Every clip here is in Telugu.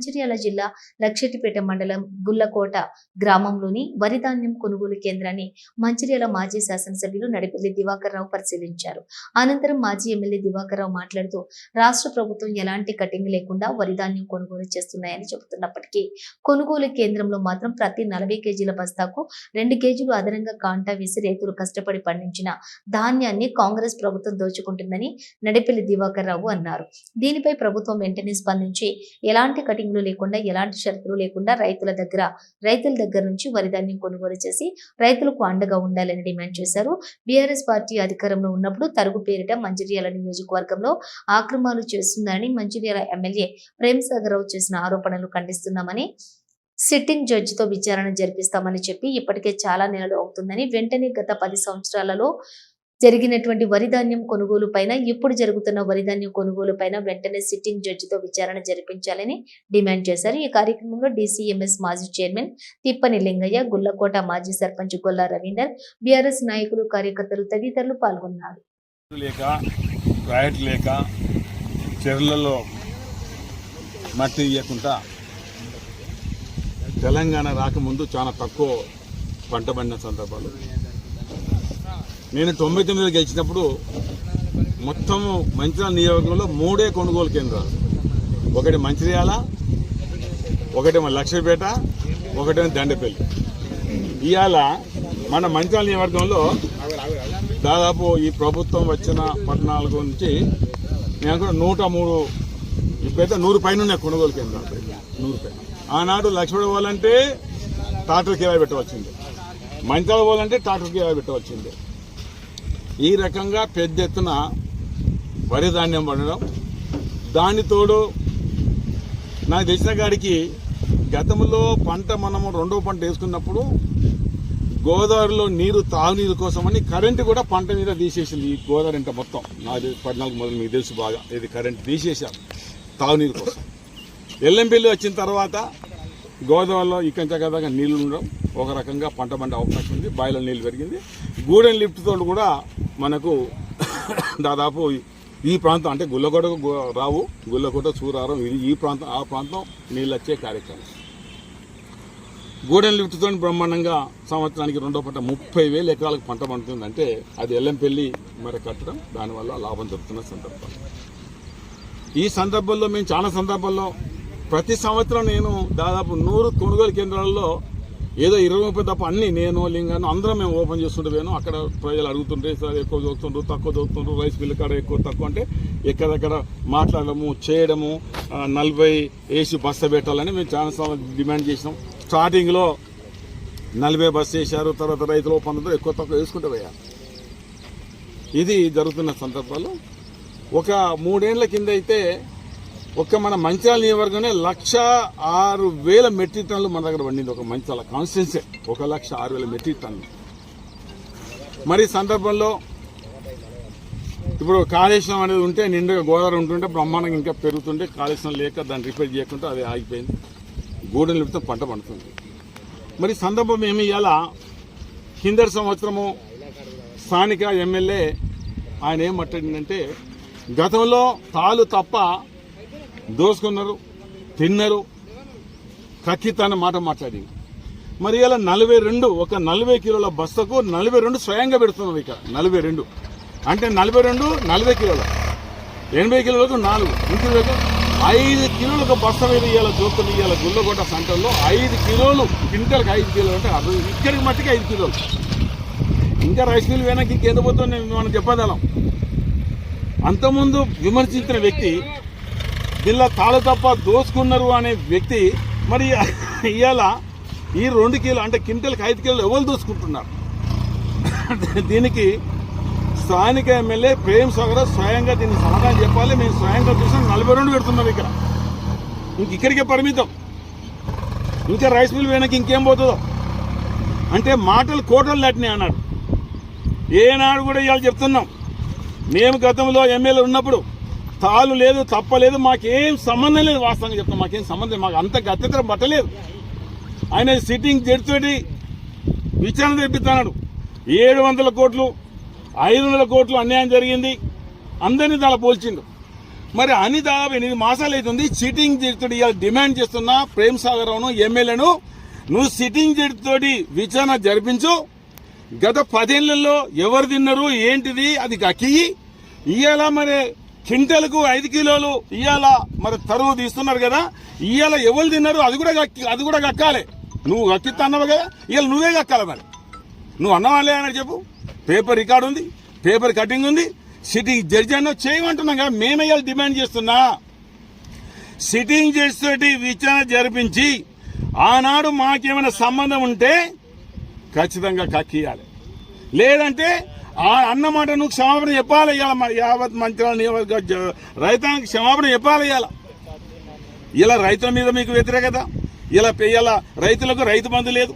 మంచిర్యాల జిల్లా లక్షటిపేట మండలం గుల్లకోట గ్రామంలోని వరి ధాన్యం కొనుగోలు కేంద్రాన్ని మంచిర్యాల మాజీ శాసనసభ్యులు నడిపల్లి దివాకర్ రావు పరిశీలించారు. అనంతరం మాజీ ఎమ్మెల్యే దివాకర్ రావు మాట్లాడుతూ రాష్ట్ర ప్రభుత్వం ఎలాంటి కటింగ్ లేకుండా వరి ధాన్యం కొనుగోలు చేస్తున్నాయని చెబుతున్నప్పటికీ కొనుగోలు కేంద్రంలో మాత్రం ప్రతి నలభై కేజీల బస్తాకు రెండు కేజీలు అదనంగా కాంటా వేసి రైతులు కష్టపడి పండించిన ధాన్యాన్ని కాంగ్రెస్ ప్రభుత్వం దోచుకుంటుందని నడిపల్లి దివాకర్ రావు అన్నారు. దీనిపై ప్రభుత్వం వెంటనే స్పందించి ఎలాంటి కటింగ్ కటింగ్లు లేకుండా ఎలాంటి షరతులు లేకుండా రైతుల దగ్గర రైతుల దగ్గర నుంచి వరి ధాన్యం కొనుగోలు చేసి రైతులకు అండగా ఉండాలని డిమాండ్ చేశారు. బీఆర్ఎస్ పార్టీ అధికారంలో ఉన్నప్పుడు తరుగు పేరిట మంచిర్యాల నియోజకవర్గంలో ఆక్రమాలు చేస్తుందని మంచిర్యాల ఎమ్మెల్యే ప్రేమ్ సాగర్ రావు చేసిన ఆరోపణలు ఖండిస్తున్నామని సిట్టింగ్ జడ్జితో విచారణ జరిపిస్తామని చెప్పి ఇప్పటికే చాలా నెలలు అవుతుందని వెంటనే గత పది సంవత్సరాలలో జరిగినటువంటి వరిధాన్యం కొనుగోలు పైన ఇప్పుడు జరుగుతున్న వరిధాన్యం కొనుగోలు పైన వెంటనే సిట్టింగ్ జడ్జితో విచారణ జరిపించాలని డిమాండ్ చేశారు. ఈ కార్యక్రమంలో డీసీఎంఎస్ మాజీ చైర్మన్ తిప్పని లింగయ్య గుల్లకోట మాజీ సర్పంచ్ గొల్లా రవీందర్ బీఆర్ఎస్ నాయకులు కార్యకర్తలు తదితరులు పాల్గొన్నారు. లేక మట్టి ఇవ్వకుండా తెలంగాణ రాకముందు చాలా తక్కువ పంట పండిన సందర్భాలు. నేను తొంభై తొమ్మిదిలో గెలిచినప్పుడు మొత్తం మంచిర్యాల నియోజకవర్గంలో మూడే కొనుగోలు కేంద్రాలు. ఒకటి మంచిర్యాల ఒకటేమో లక్ష్మీపేట ఒకటేమో దండపల్లి. ఇవాళ మన మంచిర్యాల నియోజకవర్గంలో దాదాపు ఈ ప్రభుత్వం వచ్చిన పద్నాలుగు నుంచి నేను కూడా నూట మూడు ఇప్పుడైతే నూరు పైన ఉన్నాయి కొనుగోలు కేంద్రాలు. నూరు పైన. ఆనాడు లక్ష్మణ పోవాలంటే ట్రాక్టర్ కిరాయి పెట్టవచ్చింది మంచిర్యాల పోవాలంటే ట్రాక్టర్ కిరాయి పెట్టవచ్చింది ఈ రకంగా పెద్ద ఎత్తున వరి ధాన్యం పండడం. దానితోడు నాకు తెలిసిన కాడికి గతంలో పంట మనము రెండో పంట వేసుకున్నప్పుడు గోదావరిలో నీరు తాగునీరు కోసమని కరెంటు కూడా పంట మీద తీసేసింది ఈ గోదావరి ఇంట మొత్తం. నాకు పద్నాలుగు మొదలు మీకు తెలుసు బాగా. ఇది కరెంట్ తీసేశారు తాగునీరు కోసం. ఎల్లంపల్లి వచ్చిన తర్వాత గోదావరిలో ఇక్కడ కదా నీళ్ళు ఉండడం. ఒక రకంగా పంట పండే అవకాశం ఉంది. బాయిలో నీళ్ళు పెరిగింది. గూడెన్ లిఫ్ట్ తోడు కూడా మనకు దాదాపు ఈ ప్రాంతం అంటే గుల్లకోట రావు గుల్లకోట సూరారం ఇది ఈ ప్రాంతం ఆ ప్రాంతం నీళ్ళు వచ్చే కార్యక్రమం. గూడెన్ లిఫ్ట్తో బ్రహ్మాండంగా సంవత్సరానికి రెండో పంట ముప్పై వేలు ఎకరాలకు పంట పండుతుంది అంటే అది ఎల్లంపల్లి మరి కట్టడం దానివల్ల లాభం దొరుకుతున్న సందర్భం. ఈ సందర్భంలో మేము చాలా సందర్భాల్లో ప్రతి సంవత్సరం నేను దాదాపు నూరు కొనుగోలు కేంద్రాల్లో ఏదో ఇరవై ముప్పై తప్ప అన్ని నేను లింగాను అందరం మేము ఓపెన్ చేస్తుంటే పోయాను. అక్కడ ప్రజలు అడుగుతుంటే సార్ ఎక్కువ చదువుతుండ్రు తక్కువ చదువుతుండ్రు రైస్ మిల్ కాడ ఎక్కువ తక్కువ అంటే ఎక్కడెక్కడ మాట్లాడము చేయడము నలభై వేసి బస్సు పెట్టాలని మేము చాలా సార్లు డిమాండ్ చేసినాం. స్టార్టింగ్లో నలభై బస్సు వేశారు తర్వాత రైతులు పందుతో ఎక్కువ తక్కువ వేసుకుంటూ పోయారు. ఇది జరుగుతున్న సందర్భాలు ఒక మూడేళ్ళ కింద అయితే ఒక మన మంచాల నియోజకవర్గంలో లక్ష ఆరు వేల మెట్రిక్ టన్నులు మన దగ్గర పండింది ఒక మంచాల కాన్స్టిట్యున్సీ ఒక లక్ష ఆరు వేల మెట్రిక్ టన్నులు. మరి సందర్భంలో ఇప్పుడు కాళేశ్వరం అనేది ఉంటే నిండుగా గోదావరి ఉంటుంటే బ్రహ్మాండంగా ఇంకా పెరుగుతుంటే కాళేశ్వరం లేక దాన్ని రిపేర్ చేయకుండా అది ఆగిపోయింది. గూడెం నిమిత్తం పంట పండుతుంది. మరి సందర్భం ఏమి ఇవ్వాలా కిందటి సంవత్సరము స్థానిక ఎమ్మెల్యే ఆయన ఏమంటాడంటే గతంలో తాలు తప్ప దోసుకున్నారు తిన్నారు కక్కితాన్న మాట మాట్లాడింది. మరి ఇలా నలభై రెండు ఒక నలభై కిలోల బస్తకు నలభై రెండు స్వయంగా పెడుతున్నాం ఇక్కడ నలభై రెండు. అంటే నలభై రెండు నలభై కిలోల. ఎనభై కిలోలకు నాలుగు ఇంటి ఐదు కిలోలకు బస్త మీద ఇవాళ చూస్తుంది ఇవాళ గుల్లగొట్ట సెంటర్లో ఐదు కిలోలు క్వింటల్కి ఐదు కిలోలు అంటే అర్థం ఇక్కడికి మట్టికి ఐదు కిలోలు. ఇంకా రైస్ మిల్ వెనక్కి ఇంకెంత పోతుందో మనం చెప్పగలం అంతకుముందు విమర్శించిన వ్యక్తి వీళ్ళ తాళ తప్ప దోసుకున్నారు అనే వ్యక్తి మరి ఇవాళ ఈ రెండు కిలో అంటే కింటల్కి ఐదు కిలోలు ఎవరు దోసుకుంటున్నారు? దీనికి స్థానిక ఎమ్మెల్యే ప్రేమ్ సాగర్ స్వయంగా దీన్ని సమాధానం చెప్పాలి. మేము స్వయంగా చూసాం. నలభై రెండు పెడుతున్నాం ఇక్కడ. ఇంక ఇక్కడికే పరిమితం. ఇంకా రైస్ మిల్ వెనక్కి ఇంకేం పోతుందో? అంటే మాటలు కోటలు దాటినాయి అన్నాడు. ఏనాడు కూడా ఇవాళ చెప్తున్నాం. మేము గతంలో ఎమ్మెల్యే ఉన్నప్పుడు తాలు లేదు తప్పలేదు మాకేం సంబంధం లేదు వాస్తవంగా చెప్తాం మాకేం సంబంధం లేదు. మాకు అంత గత్యతరం పట్టలేదు ఆయన సిట్టింగ్ జడ్జితోటి విచారణ తెప్పిస్తున్నాడు ఏడు వందల కోట్లు ఐదు వందల కోట్లు అన్యాయం జరిగింది. అందరినీ దాని పోల్చిండు. మరి అన్ని దాదాపు ఎనిమిది మాసాలు అవుతుంది సిట్టింగ్ జడ్జితోటి ఇవాళ డిమాండ్ చేస్తున్న ప్రేమ్ సాగర్ ఎమ్మెల్యేను నువ్వు సిట్టింగ్ జడ్జితోటి విచారణ జరిపించు. గత పదేళ్ళలో ఎవరు తిన్నారు ఏంటిది అది గక్కి ఇవాళ మరి క్వింటల్కు ఐదు కిలోలు ఇవాళ మరి తరువు తీస్తున్నారు కదా ఇవాళ ఎవరు తిన్నారు అది కూడా అది కూడా కక్కాలి నువ్వు కక్కిస్తా అన్నావు కదా ఇవాళ నువ్వే కక్కాలి మరి. నువ్వు అన్నవాళ్ళే అని చెప్పు. పేపర్ రికార్డు ఉంది పేపర్ కటింగ్ ఉంది సిట్టింగ్ జడ్జి అన్న చేయమంటున్నాం కదా మేమే ఇవాళ డిమాండ్ చేస్తున్నా. సిట్టింగ్ జడ్జితోటి విచారణ జరిపించి ఆనాడు మాకేమైనా సంబంధం ఉంటే ఖచ్చితంగా కక్కియాలి లేదంటే ఆ అన్నమాట నువ్వు క్షమాపణ చెప్పాలి ఇవాళ యావత్ మంత్రాల నియోజక రైతానికి క్షమాపణ చెప్పాలి ఇవాళ. ఇలా రైతుల మీద మీకు వ్యతిరేకత ఇలా ఇలా రైతులకు రైతు బంధు లేదు.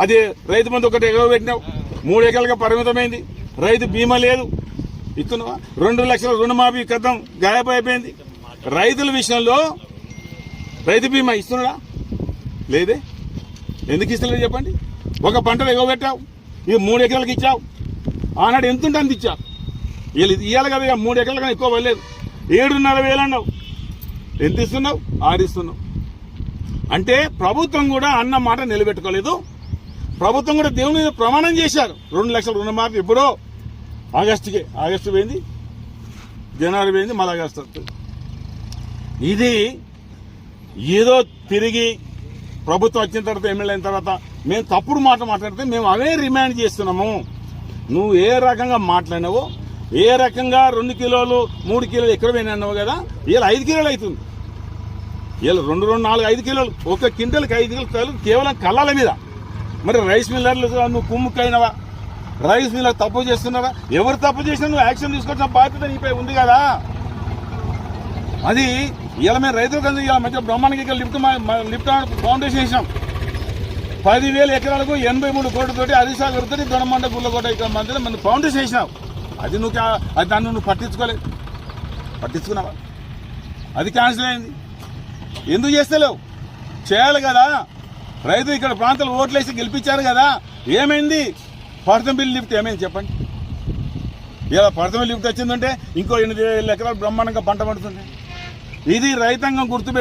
అది రైతు బంధు ఒకటి ఎగవ పెట్టినావు. మూడు ఎకరాలుగా పరిమితమైంది. రైతు బీమా లేదు. ఇస్తున్నావా? రెండు లక్షల రుణమాఫీ కథం గాయపైపోయింది. రైతుల విషయంలో రైతు బీమా ఇస్తున్నాడా? లేదే. ఎందుకు ఇస్తలేదు చెప్పండి? ఒక పంటలు ఎగవ పెట్టావు. ఇది మూడు ఎకరాలకు ఇచ్చావు. ఆనాడు ఎంత ఉంటే అంత ఇచ్చావు వీళ్ళు ఇవ్వాలి కదా ఇక మూడు ఎకరాల కన్నా ఎక్కువ పడలేదు. ఏడున్నర వేలు అన్నావు. ఎంత ఇస్తున్నావు? ఆరు ఇస్తున్నావు. అంటే ప్రభుత్వం కూడా అన్న మాట నిలబెట్టుకోలేదు. ప్రభుత్వం కూడా దేవుని మీద ప్రమాణం చేశారు. రెండు లక్షల రుణమాఫీ ఎప్పుడో? ఆగస్టుకి. ఆగస్టు పోయింది. జనవరి పోయింది మళ్ళీ ఆగస్టు వస్తుంది. ఇది ఏదో తిరిగి ప్రభుత్వం వచ్చిన తర్వాత ఎమ్మెల్యే అయిన తర్వాత మేము తప్పుడు మాట మాట్లాడితే మేము అవే రిమాండ్ చేస్తున్నాము. నువ్వు ఏ రకంగా మాట్లాడినావో ఏ రకంగా రెండు కిలోలు మూడు కిలోలు ఎక్కడ పోయినావు కదా వీళ్ళు ఐదు కిలోలు అవుతుంది. వీళ్ళు రెండు రెండు నాలుగు ఐదు కిలోలు ఒక కింటల్కి ఐదు కిలోలు కేవలం కళ్ళాల మీద. మరి రైస్ మిల్లర్లు నువ్వు కుమ్ముకైనవా? రైస్ మిల్లర్ తప్పు చేస్తున్నావా? ఎవరు తప్పు చేసినా నువ్వు యాక్షన్ తీసుకొచ్చిన బాధ్యత నీపై ఉంది కదా. అది ఇలా మేము రైతులకు కదా ఇలా మంచిగా బ్రహ్మాండంగా ఇక్కడ లిఫ్ట్ మా- లిఫ్ట్ ఫౌండేషన్ వేసినాం పదివేల ఎకరాలకు ఎనభై మూడు కోట్లతోటి హరిసాగర్ తోటి దొనమండ గుల్లకోట ఇక్కడ మధ్యలో మన ఫౌండేషన్ వేసినావు అది నువ్వు అది దాన్ని నువ్వు పట్టించుకోలేదు పట్టించుకున్నావా? అది క్యాన్సిల్ అయింది. ఎందుకు చేస్తలేవు? చేయాలి కదా. రైతు ఇక్కడ ప్రాంతాలు ఓట్లేసి గెలిపించారు కదా. ఏమైంది? పర్తంబిల్ లిఫ్ట్ ఏమైంది చెప్పండి. ఇలా పడతం లిఫ్ట్ వచ్చిందంటే ఇంకో ఎనిమిది వేల ఎకరాలు బ్రహ్మాండంగా పంట పడుతుంది. ఇది రైతాంగం గుర్తుపెట్టు